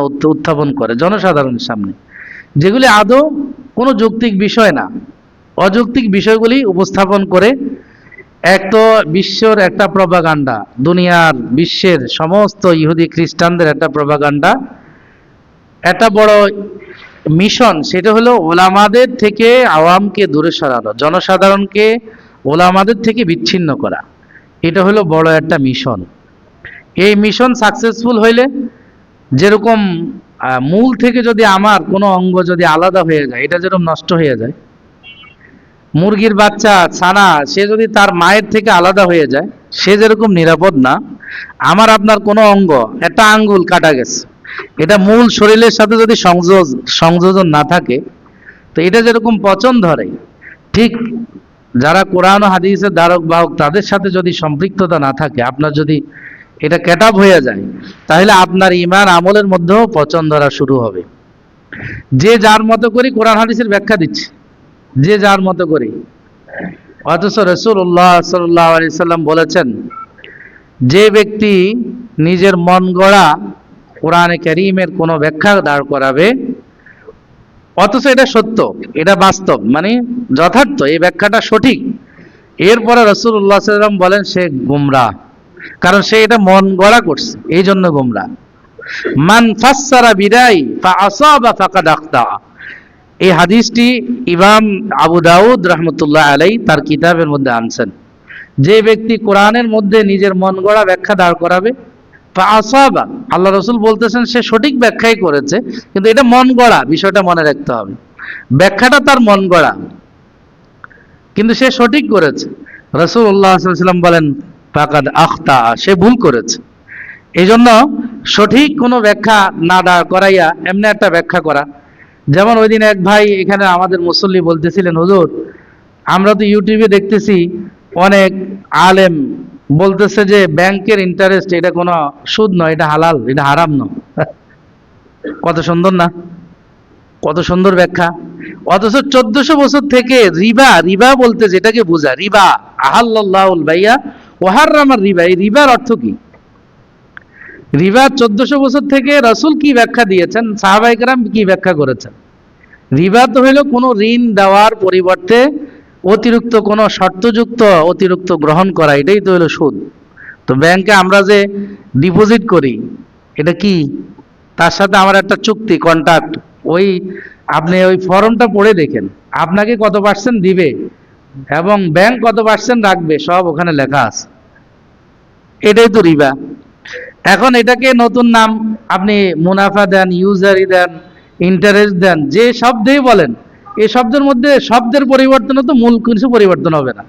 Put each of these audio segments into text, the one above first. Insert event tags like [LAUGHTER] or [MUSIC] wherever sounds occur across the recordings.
উত্থ- উত্থাপন করে জনসাধারণের সামনে। যেগুলি আদৌ কোনো যৌক্তিক বিষয় না, অযৌক্তিক বিষয়গুলি উপস্থাপন করে এক তো বিশ্বর একটা প্রভাগান্ডা দুনিয়ার বিশ্বের সমস্ত ইহুদি খ্রিস্টানদের একটা প্রভাগান্ডা একটা বড় মিশন সেটা হলো ওলামাদের থেকে আওয়ামকে দূরে সরানো, জনসাধারণকে ওলামাদের থেকে বিচ্ছিন্ন করা। এটা হলো বড় একটা মিশন এই মিশন সাকসেসফুল হইলে যেরকম মূল থেকে যদি আমার কোনো অঙ্গ যদি আলাদা হয়ে যায়, এটা যেরকম নষ্ট হয়ে যায়, মুরগির বাচ্চা ছানা, সে যদি তার মায়ের থেকে আলাদা হয়ে যায়, সে যেরকম নিরাপদ না, আমার আপনার কোনো অঙ্গ, একটা আঙ্গুল কাটা গেছে, এটা মূল শরীরের সাথে যদি সংযোগ সংযোজন না থাকে, তো এটা যেরকম পচন ধরে, ঠিক যারা কোরআন হাদিসের দ্বারক বাহক তাদের সাথে যদি সম্পৃক্ততা না থাকে, আপনার যদি এটা ক্যাটাপ হয়ে যায়। তাহলে আপনার ইমান আমলের মধ্যেও পচন ধরা শুরু হবে। যে যার মতো করে কোরআন হাদিসের ব্যাখ্যা দিচ্ছে, যে যার মতো করে। অথচ রসুল্লাহ সাল্লাহ আলি সাল্লাম বলেছেন, যে ব্যক্তি নিজের মন গড়া কোরআনে করিমের কোনো ব্যাখ্যা দাঁড় করাবে, অথচ এটা সত্য, এটা বাস্তব মানে যথার্থ, এই ব্যাখ্যাটা সঠিক। এরপরে রসুল্লাহ সাল্লাম বলেন, সে গুমরা কারণ সে এটা মন গড়া করছে এই জন্য গুমরা। মান ফাসসারা বিদাই ফা আসাবা ফাকাদ আখতা। এই হাদিসটি ইমাম আবু দাউদ রহমতুল্লাহ আলাই তার কিতাবের মধ্যে আনছেন। যে ব্যক্তি কোরআনের মধ্যে নিজের মন গড়া ব্যাখ্যা দাঁড় করাবে আসাবা আল্লাহ রসুল বলতেছেন সে সঠিক ব্যাখ্যাই করেছে, কিন্তু এটা মন গড়া, বিষয়টা মনে রাখতে হবে। ব্যাখ্যাটা তার মন গড়া, কিন্তু সে সঠিক করেছে। রসুল্লাহ সাল্লাম বলেন ফাকাদ আখতা, সে ভুল করেছে। এই জন্য সঠিক কোনো ব্যাখ্যা না দাঁড় করাইয়া এমনি একটা ব্যাখ্যা করা। যেমন ওই দিন এক ভাই এখানে আমাদের মুসল্লি বলতেছিলেন, হুজুর, আমরা তো ইউটিউবে দেখতেছি অনেক আলেম বলতেছে যে ব্যাংকের ইন্টারেস্ট এটা কোনো সুদ নয়, এটা হালাল, এটা হারাম নয়। [LAUGHS] কত সুন্দর না? কত সুন্দর ব্যাখ্যা। অথচ চোদ্দশো বছর থেকে রিবা রিবা বলতে যেটাকে বোঝা রিবা। আহাল্লাহুল ভাইয়া ওহার আমার রিবা, এই রিবার অর্থ কি? রিবা চোদ্দশো বছর থেকে রসুল কি ব্যাখ্যা দিয়েছেন? সাহাবাইকরাম কি ব্যাখ্যা করেছেন? রিবা তো হইল কোনো ঋণ দেওয়ার পরিবর্তে অতিরিক্ত কোনো শর্তযুক্ত অতিরিক্ত গ্রহণ করা, এটাই তো হলো সুদ। তো ব্যাংকে আমরা যে ডিপোজিট করি, এটা কি? তার সাথে আমার একটা চুক্তি, কন্ট্রাক্ট। ওই আপনি ওই ফর্মটা পড়ে দেখেন, আপনাকে কত পার্সেন্ট দিবে এবং ব্যাংক কত পার্সেন্ট রাখবে, সব ওখানে লেখা আছে। এটাই তো রিবা। এখন এটাকে নতুন নাম আপনি মুনাফা দেন ইউজারি দেন ইন্টারেস্ট দেন, যে শব্দেই বলেন, এই শব্দের মধ্যে শব্দের পরিবর্তনে তো মূল কিছু পরিবর্তন হবে না।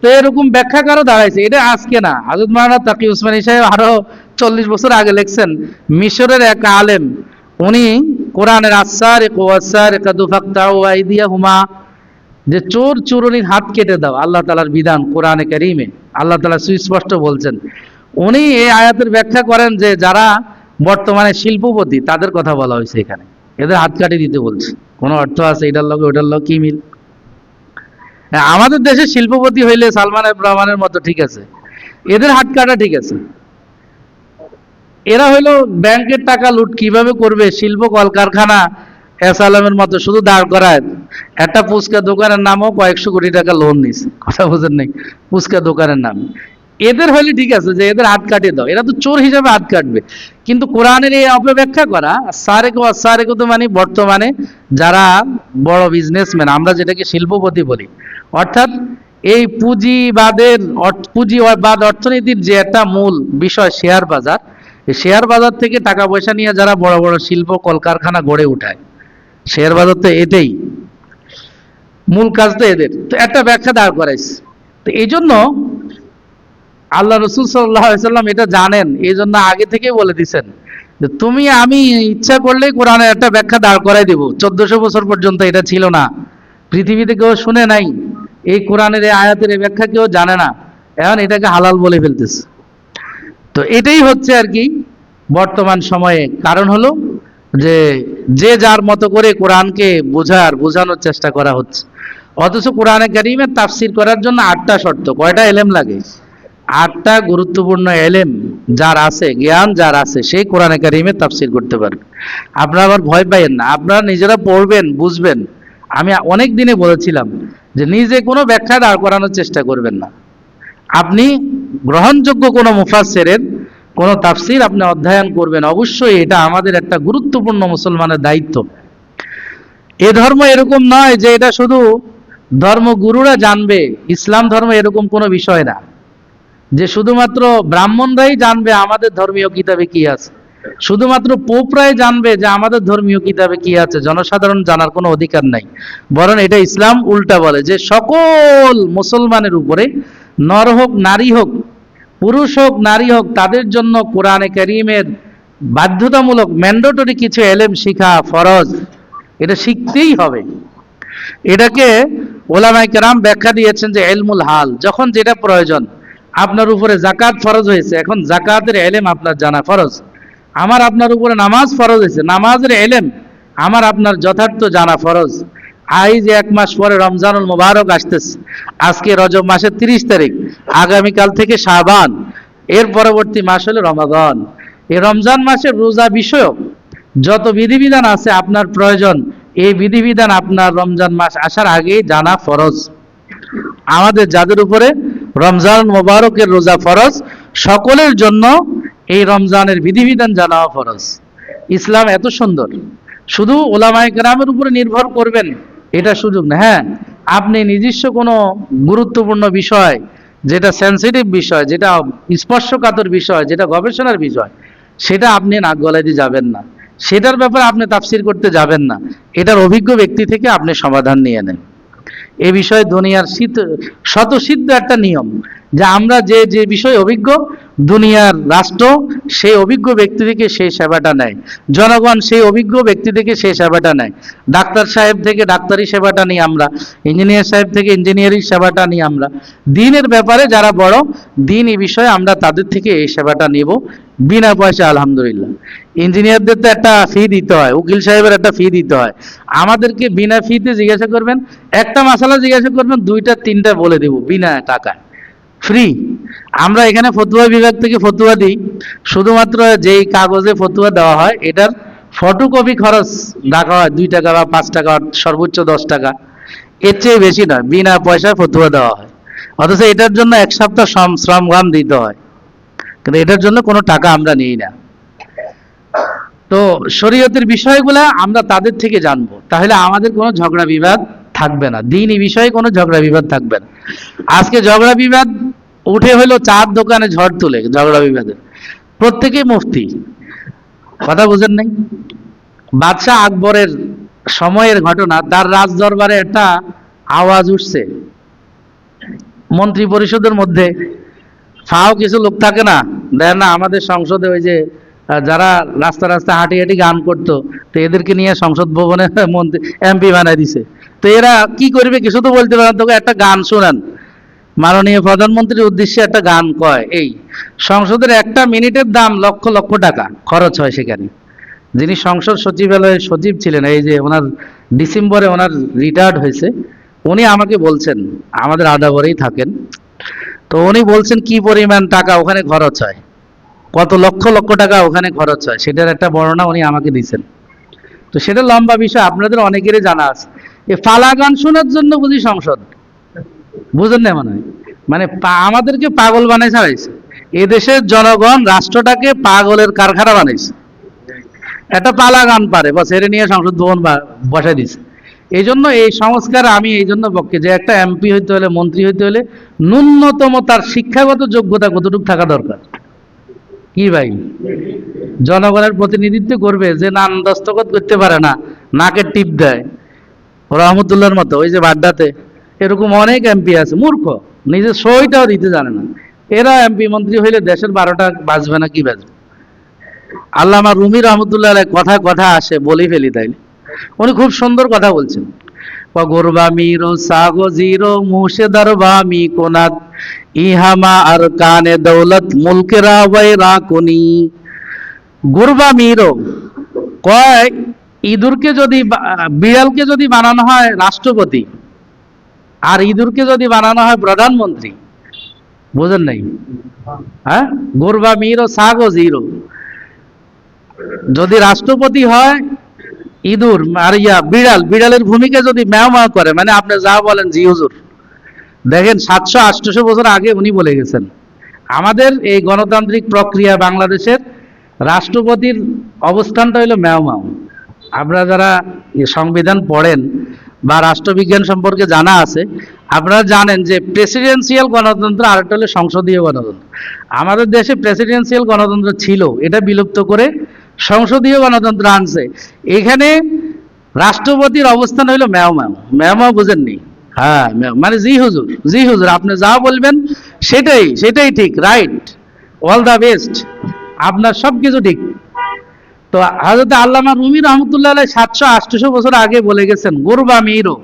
তো এরকম ব্যাখ্যাকারও দাঁড়াইছে, এটা আজকে না। হাজরত মাওলানা তাকি উসমানী সাহেব আরও চল্লিশ বছর আগে লিখছেন, মিশরের এক আলেম, উনি কোরআনের আসার কোয়াসার হুমা যে চোর চোরনির হাত কেটে দাও, আল্লাহ তালার বিধান কোরআনে কারিমে। আল্লাহ তালা সুস্পষ্ট বলছেন। উনি এই আয়াতের ব্যাখ্যা করেন যে যারা বর্তমানে শিল্পপতি তাদের কথা বলা হয়েছে এখানে। এদের হাত কাটি দিতে বলছে। কোনো অর্থ আছে এটার লগে ওটার লগে কি মিল? হ্যাঁ, আমাদের দেশে শিল্পপতি হইলে সালমান রহমানের মতো ঠিক আছে। এদের হাত কাটা ঠিক আছে। এরা হইল ব্যাংকের টাকা লুট কীভাবে করবে? শিল্প কলকারখানা এস আলমের মতো শুধু দাঁড় করায়। একটা ফুচকা দোকানের নামও কয়েকশো কোটি টাকা লোন নিছে। কথা বোঝেন নাই? ফুচকা দোকানের নাম। এদের হলে ঠিক আছে যে এদের হাত কাটিয়ে দাও। এরা তো চোর হিসাবে হাত কাটবে। কিন্তু কোরআনের এই অপব্যাখ্যা করা, সারেকো সারেকো তো মানে বর্তমানে যারা বড় বিজনেসম্যান আমরা যেটাকে শিল্পপতি বলি, অর্থাৎ এই পুঁজিবাদের পুঁজিবাদ অর্থনীতির যে একটা মূল বিষয় শেয়ার বাজার শেয়ার বাজার থেকে টাকা পয়সা নিয়ে যারা বড় বড় শিল্প কলকারখানা গড়ে উঠায় শেয়ার বাজার তো এটাই। মূল কাজ তো এদের। তো একটা ব্যাখ্যা দাঁড় করাইছে। তো এই জন্য আল্লাহ রসুল সাল্লাম এটা জানেন। এই জন্য আগে থেকেই বলে দিছেন যে, তুমি আমি ইচ্ছা করলেই কোরআনের একটা ব্যাখ্যা দাঁড় করাই দেব। চোদ্দশো বছর পর্যন্ত এটা ছিল না। পৃথিবীতে কেউ শুনে নাই। এই কোরআনের এই আয়াতের এই ব্যাখ্যা কেউ জানে না। এখন এটাকে হালাল বলে ফেলতেছে। তো এটাই হচ্ছে আর কি বর্তমান সময়ে। কারণ হলো যে যে যার মতো করে কোরআনকে বোঝার, বোঝানোর চেষ্টা করা হচ্ছে। অথচ কোরআনে কারিমের তাফসির করার জন্য আটটা শর্ত। কয়টা এলেম লাগে? আটটা গুরুত্বপূর্ণ এলেম যার আছে, জ্ঞান যার আছে, সেই কোরআনে কারিমে তাফসির করতে পারবে। আপনারা আবার ভয় পাইয়েন না। আপনারা নিজেরা পড়বেন, বুঝবেন। আমি অনেক দিনে বলেছিলাম যে নিজে কোনো ব্যাখ্যা দাঁড় করানোর চেষ্টা করবেন না। আপনি গ্রহণযোগ্য কোনো মুফাসসিরের কোনো তাফসির আপনি অধ্যয়ন করবেন, অবশ্যই এটা আমাদের একটা গুরুত্বপূর্ণ মুসলমানের দায়িত্ব। এ ধর্ম এরকম নয় যে এটা শুধু ধর্মগুরুরা জানবে, ইসলাম ধর্ম এরকম কোনো বিষয় না। যে শুধুমাত্র ব্রাহ্মণরাই জানবে আমাদের ধর্মীয় কিতাবে কি আছে। শুধুমাত্র পোপরাই জানবে যে আমাদের ধর্মীয় কিতাবে কি আছে, জনসাধারণ জানার কোনো অধিকার নাই। বরং এটা ইসলাম উল্টা বলে যে সকল মুসলমানের উপরে, নর হোক, নারী হোক পুরুষ হোক, নারী হোক, তাদের জন্য কোরআনে করিমের বাধ্যতামূলক ম্যান্ডেটরি কিছু এলেম শিখা ফরজ। এটা শিখতেই হবে। এটাকে ওলামাই কেরাম ব্যাখ্যা দিয়েছেন যে এলমুল হাল, যখন যেটা প্রয়োজন, আপনার উপরে জাকাত ফরজ হয়েছে, এখন জাকাতের এলেম আপনার জানা ফরজ। আমার আপনার উপরে নামাজ ফরজ হয়েছে, নামাজের এলেম আমার আপনার যথার্থ জানা ফরজ। আই যে এক মাস পরে রমজানুল মোবারক আসতেছে, আজকে রজব মাসের তিরিশ তারিখ, আগামীকাল থেকে শাবান, এর পরবর্তী মাস হলো রমাদান। এই রমজান মাসের রোজা বিষয়ক যত বিধিবিধান আছে আপনার প্রয়োজন, এই বিধিবিধান আপনার রমজান মাস আসার আগেই জানা ফরজ। আমাদের যাদের উপরে রমজান মোবারকের রোজা ফরজ, সকলের জন্য এই রমজানের বিধিবিধান জানাও ফরজ। ইসলাম এত সুন্দর। শুধু ওলামায় গ্রামের উপরে নির্ভর করবেন এটা সুযোগ না। হ্যাঁ আপনি নিজস্ব কোনো গুরুত্বপূর্ণ বিষয়, যেটা সেন্সিটিভ বিষয়, যেটা স্পর্শকাতর বিষয়, যেটা গবেষণার বিষয়, সেটা আপনি নাক গলায় দিয়ে যাবেন না। সেটার ব্যাপারে আপনি তাফসির করতে যাবেন না। এটার অভিজ্ঞ ব্যক্তি থেকে আপনি সমাধান নিয়ে নেন। এ বিষয়ে দুনিয়ার শীত শতসিদ্ধ একটা নিয়ম। যে আমরা যে যে বিষয়ে অভিজ্ঞ, দুনিয়ার রাষ্ট্র সেই অভিজ্ঞ ব্যক্তি থেকে সেই সেবাটা নেয়। জনগণ সেই অভিজ্ঞ ব্যক্তি থেকে সেই সেবাটা নেয়। ডাক্তার সাহেব থেকে ডাক্তারি সেবাটা নিই আমরা, ইঞ্জিনিয়ার সাহেব থেকে ইঞ্জিনিয়ারিং সেবাটা নিই আমরা। দিনের ব্যাপারে যারা বড়, দিন এই বিষয়ে আমরা তাদের থেকে এই সেবাটা নিব, বিনা পয়সা আলহামদুলিল্লাহ। ইঞ্জিনিয়ারদের তো একটা ফি দিতে হয়, উকিল সাহেবের একটা ফি দিতে হয়। আমাদেরকে বিনা ফিতে জিজ্ঞাসা করবেন, একটা মশালা জিজ্ঞাসা করবেন, দুইটা, তিনটা বলে দেব, বিনা টাকায়। ফ্রি আমরা এখানে ফতুয়া বিভাগ থেকে ফতুয়া দিই। শুধুমাত্র যেই কাগজে ফতুয়া দেওয়া হয়, এটার ফটোকপি খরচ রাখা হয় দুই টাকা বা পাঁচ টাকা, সর্বোচ্চ দশ টাকা। এর চেয়ে বেশি নয়, বিনা পয়সায় ফতুয়া দেওয়া হয়। অথচ এটার জন্য এক সপ্তাহ শ্রম দিতে হয়। কিন্তু এটার জন্য কোনো টাকা আমরা নিই না। তো শরীয়তের বিষয়গুলো আমরা তাদের থেকে জানব। তাহলে আমাদের কোনো ঝগড়া বিবাদ থাকবে না। দিন এই বিষয়ে কোনো ঝগড়া বিবাদ থাকবে না। আজকে ঝগড়া বিবাদ উঠে হলো চার দোকানে ঝড় তুলে ঝগড়া বিবাদের প্রত্যেকেই মুফতি। কথা বুঝেন নাই? বাদশাহ আকবরের সময়ের ঘটনা তার রাজ দরবারে একটা আওয়াজ উঠছে। মন্ত্রী পরিষদের মধ্যে ফাও কিছু লোক থাকে না দেয় না আমাদের সংসদে ওই যে যারা রাস্তা রাস্তা হাঁটি হাঁটি গান করতো তো এদেরকে নিয়ে সংসদ ভবনে মন্ত্রী এমপি বানাই দিছে। তো এরা কি করবে কিছু তো বলতে পারে না, তোকে একটা গান শোনান। মাননীয় প্রধানমন্ত্রীর উদ্দেশ্যে একটা গান কয়, এই, সংসদের একটা মিনিটের দাম লক্ষ লক্ষ টাকা খরচ হয় সেখানে। যিনি সংসদ সচিবালয়ের সচিব ছিলেন, এই যে ওনার ডিসেম্বরে ওনার রিটায়ার্ড হয়েছে, উনি আমাকে বলছেন, আমাদের আদাবরেই থাকেন, তো উনি বলছেন কি পরিমাণ টাকা ওখানে খরচ হয়, কত লক্ষ লক্ষ টাকা ওখানে খরচ হয়, সেটার একটা বর্ণনা উনি আমাকে দিয়েছেন। তো সেটা লম্বা বিষয়, আপনাদের অনেকেরই জানা আছে। এ ফালা গান শোনার জন্য বুঝি সংসদ? বুঝেন না মনে? মানে আমাদেরকে পাগল বানাই ছাড়াইছে এদেশের জনগণ রাষ্ট্রটাকে পাগলের কারখানা বানাইছে। একটা পালা গান পারে, বা ছেড়ে নিয়ে সংসদ ভবন বসাই দিছে। এই জন্য এই সংস্কার আমি এই জন্য পক্ষে যে একটা এমপি হইতে হলে, মন্ত্রী হইতে হলে, ন্যূনতম তার শিক্ষাগত যোগ্যতা কতটুকু থাকা দরকার? কি ভাই? জনগণের প্রতিনিধিত্ব করবে যে নাম দস্তখত করতে পারে না, নাকে টিপ দেয়। রহমতুল্লাহর মতো, ওই যে বাড্ডাতে। এরকম অনেক এমপি আছে, মূর্খ। নিজের সইটাও দিতে জানে না। এরা এমপি মন্ত্রী হইলে দেশের বারোটা বাজবে না, কি বাজবে? আল্লামা রুমি রহমতুল্লাহ কথা কথা আসে, বলি ফেলি তাইলে। উনি খুব সুন্দর কথা বলছেন। পগরবা মিরো, সাগো জিরো, মুর্শেদার বামি কোনাত ইহামা আর কানে দৌলত, মুলকেরা ওয়াই রাকুনি। গুরবা মিরো, কয়, ইঁদুরকে যদি বিড়ালকে যদি বানানো হয় রাষ্ট্রপতি আর ইঁদুরকে যদি বানানো হয় প্রধানমন্ত্রী, বোঝেন নাই? হ্যাঁ? গোরবা মির ও জিরো। যদি রাষ্ট্রপতি হয়, ইঁদুর, আর ইয়া, বিড়াল, বিড়ালের ভূমিকা যদি ম্যাও ম্যাও করে মানে আপনি যা বলেন, জি হুজুর। দেখেন, সাতশো আটশোশো বছর আগে উনি বলে গেছেন, আমাদের এই গণতান্ত্রিক প্রক্রিয়া বাংলাদেশের রাষ্ট্রপতির অবস্থানটা হলো ম্যাও ম্যাও। আপনারা যারা সংবিধান পড়েন বা রাষ্ট্রবিজ্ঞান সম্পর্কে জানা আছে, আপনারা জানেন যে প্রেসিডেন্সিয়াল গণতন্ত্র আর একটা হলো সংসদীয় গণতন্ত্র। আমাদের দেশে প্রেসিডেন্সিয়াল গণতন্ত্র ছিল, এটা বিলুপ্ত করে সংসদীয় গণতন্ত্র আনছে। এখানে রাষ্ট্রপতির অবস্থান হইল ম্যাও ম্যাও ম্যাও ম্যাও বুঝেননি? হ্যাঁ মানে জি হুজুর জি হুজুর, আপনি যা বলবেন সেটাই সেটাই ঠিক, রাইট, অল দ্য বেস্ট, আপনার সব কিছু ঠিক। তো হাজরত আল্লামা রুমি রহমতুল্লাহ সাতশো আটশো বছর আগে বলে গেছেন, গরুবা মিরো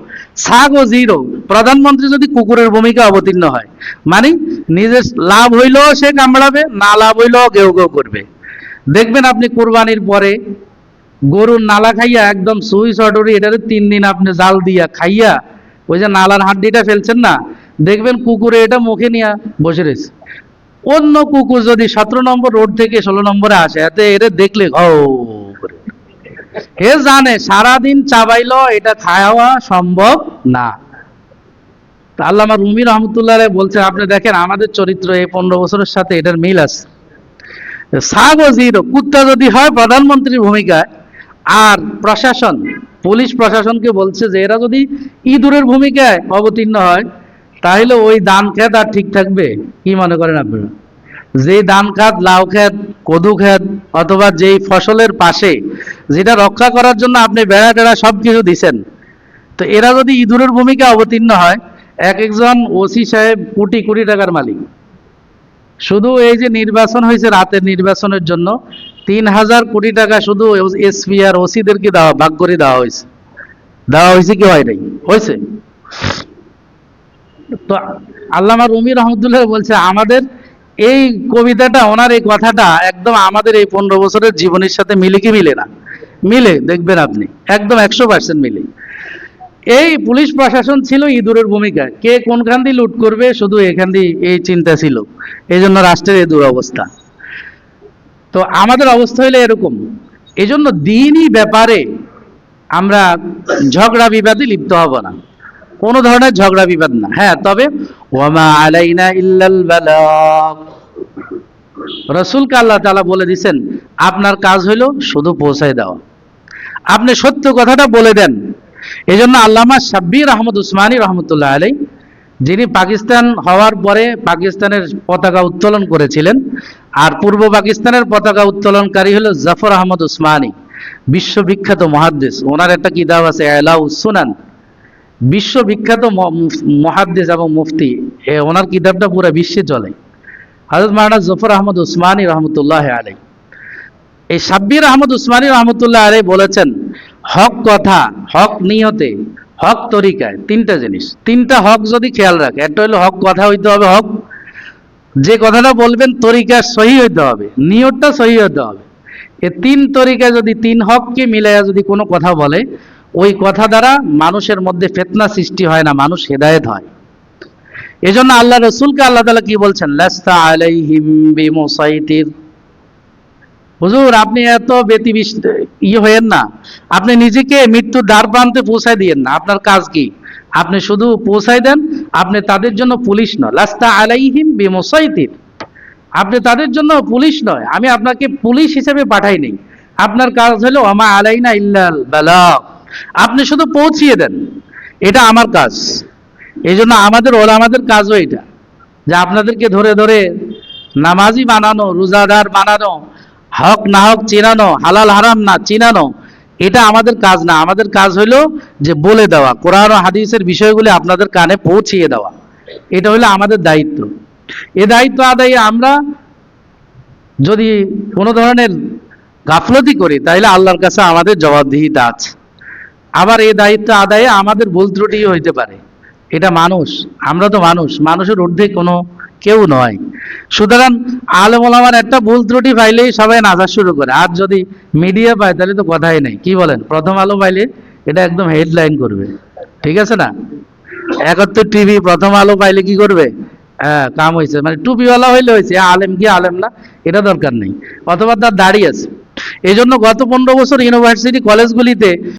ছাগ ও জিরো। প্রধানমন্ত্রী যদি কুকুরের ভূমিকা অবতীর্ণ হয় মানে নিজের লাভ হইলেও সে কামড়াবে, না লাভ হইলেও কেউ কেউ করবে। দেখবেন আপনি কোরবানির পরে গরুর নালা খাইয়া একদম সুই সটরি, এটারে তিন দিন আপনি জাল দিয়া খাইয়া ওই যে নালার হাড্ডিটা ফেলছেন না, দেখবেন কুকুরে এটা মুখে নিয়ে বসে রয়েছে। অন্য কুকুর যদি সতেরো নম্বর রোড থেকে ষোলো নম্বরে আসে, এতে এরে দেখলে ঘ করে। হে জানে, সারাদিন চাবাইলো, এটা খাওয়া সম্ভব না। তা আল্লামা রুমি রহমতুল্লাহ বলছে, আপনি দেখেন, আমাদের চরিত্র এই পনেরো বছরের সাথে এটার মিল আছে। সাগ কুত্তা যদি হয়, প্রধানমন্ত্রীর ভূমিকায় আর প্রশাসন, পুলিশ প্রশাসনকে বলছে যে, এরা যদি ইঁদুরের ভূমিকায় অবতীর্ণ হয় তাহলে ওই দান খেত আর ঠিক থাকবে? কি মনে করেন আপনারা? যে ধান খাত, লাউ খেত, কদু খেত, অথবা যেই ফসলের পাশে যেটা রক্ষা করার জন্য আপনি বেড়া টেড়া সব কিছু দিছেন, তো এরা যদি ইঁদুরের ভূমিকা অবতীর্ণ হয়, এক একজন ওসি সাহেব কোটি কোটি টাকার মালিক। শুধু এই যে নির্বাচন হয়েছে রাতের নির্বাচনের জন্য, তিন হাজার কোটি টাকা শুধু এসপি আর ওসিদেরকে দেওয়া, ভাগ করে দেওয়া হয়েছে। দেওয়া হয়েছে কি হয় নাই? হয়েছে। তো আল্লামা রুমি রহমতুল্লাহ বলছে, আমাদের এই কবিতাটা, ওনার এই কথাটা একদম আমাদের এই পনেরো বছরের জীবনের সাথে মিলে কি মিলে না? মিলে, দেখবেন আপনি, একদম একশো পার্সেন্ট মিলে। এই পুলিশ প্রশাসন ছিল ইঁদুরের ভূমিকা কে কোনখান দিয়ে লুট করবে, শুধু এখান দিয়ে এই চিন্তা ছিল। এই জন্য রাষ্ট্রের এই দুরবস্থা। তো আমাদের অবস্থা হইলে এরকম। এই জন্য দিনই ব্যাপারে আমরা ঝগড়া বিবাদে লিপ্ত হব না। কোনো ধরনের ঝগড়া বিবাদ না। হ্যাঁ তবে ওয়ামা আলাইনা ইল্লাল বালাগ আল্লাহ তাআলা বলে দিছেন, আপনার কাজ হইল শুধু পৌঁছায় দেওয়া আপনি সত্য কথাটা বলে দেন। এই জন্য আল্লামা সাব্বির আহমদ উসমানী রহমতুল্লাহ আলাই যিনি পাকিস্তান হওয়ার পরে পাকিস্তানের পতাকা উত্তোলন করেছিলেন, আর পূর্ব পাকিস্তানের পতাকা উত্তোলনকারী হলো জাফর আহমদ উসমানী, বিশ্ববিখ্যাত মহাদ্দেশ। ওনার একটা কিতাব আছে এলাউ সুনান। বিশ্ববিখ্যাত মহাদ্দেশ এবং মুফতি। ওনার কিতাবটা পুরো বিশ্বে চলে হজরত মারানা জফর আহমদ উসমানী রহমতুল্লাহ আলাই এই সাব্বির আহমদ উসমানী রহমতুল্লাহ আলাই বলেছেন, হক কথা, হক নিয়তে, হক তরিকায় তিনটা জিনিস। তিনটা হক যদি খেয়াল রাখে, একটা হলো হক কথা হইতে হবে হক, যে কথাটা বলবেন তরিকা সহি হইতে হবে, নিয়তটা সহি হতে হবে। এ তিন তরিকা যদি তিন হককে মিলাইয়া যদি কোনো কথা বলে ওই কথা দ্বারা মানুষের মধ্যে ফেতনা সৃষ্টি হয় না, মানুষ হেদায়েত হয়। এজন্য আল্লাহ রসুলকে আল্লাহ তালা কি বলছেন? লাস্তা হুজুর, আপনি এত ব্যতি ইয়ে হয়েন না। আপনি নিজেকে মৃত্যুর দ্বার প্রান্তে পৌঁছায় দিয়েন না। আপনার কাজ কি? আপনি শুধু পৌঁছায় দেন, আপনি তাদের জন্য পুলিশ নয়। লাস্তা আলাইহিম বিমুসাইতির। আপনি তাদের জন্য পুলিশ নয়। আমি আপনাকে পুলিশ হিসেবে পাঠাই নেই আপনার কাজ হলো আমা আলাইনা ইল্লাল বালাগ আপনি শুধু পৌঁছিয়ে দেন। এটা আমার কাজ। এই জন্য আমাদের ওরা আমাদের কাজও এটা। যে আপনাদেরকে ধরে ধরে নামাজি বানানো, রোজাদার বানানো, হক না হক চেনানো, হালাল হারাম না চিনানো, এটা আমাদের কাজ না। আমাদের কাজ হলো যে বলে দেওয়া। কোরআন হাদিসের বিষয়গুলি আপনাদের কানে পৌঁছিয়ে দেওয়া। এটা হলো আমাদের দায়িত্ব। এ দায়িত্ব আদায়ে আমরা যদি কোনো ধরনের গাফলতি করি তাহলে আল্লাহর কাছে আমাদের জবাবদিহিতা আছে। আবার এই দায়িত্ব আদায়ে আমাদের ভুল ত্রুটিও হইতে পারে। এটা মানুষ, আমরা তো মানুষ, মানুষের ঊর্ধ্বে কোনো কেউ নয়। সুতরাং আলম আমার একটা ভুল ত্রুটি পাইলেই সবাই নাচা শুরু করে। আর যদি মিডিয়া পায়, তাহলে তো কথাই নেই। কি বলেন? প্রথম আলো পাইলে এটা একদম হেডলাইন করবে। ঠিক আছে না? একাত্তর টিভি প্রথম আলো পাইলে কি করবে? হ্যাঁ কাম হয়েছে মানে টুপিওয়ালা হইলে হয়েছে আলেম কি আলেম না এটা দরকার নেই। অথবা তার দাঁড়িয়ে আছে। এই জন্য গত পনেরো বছর ইউনিভার্সিটি কলেজগুলিতে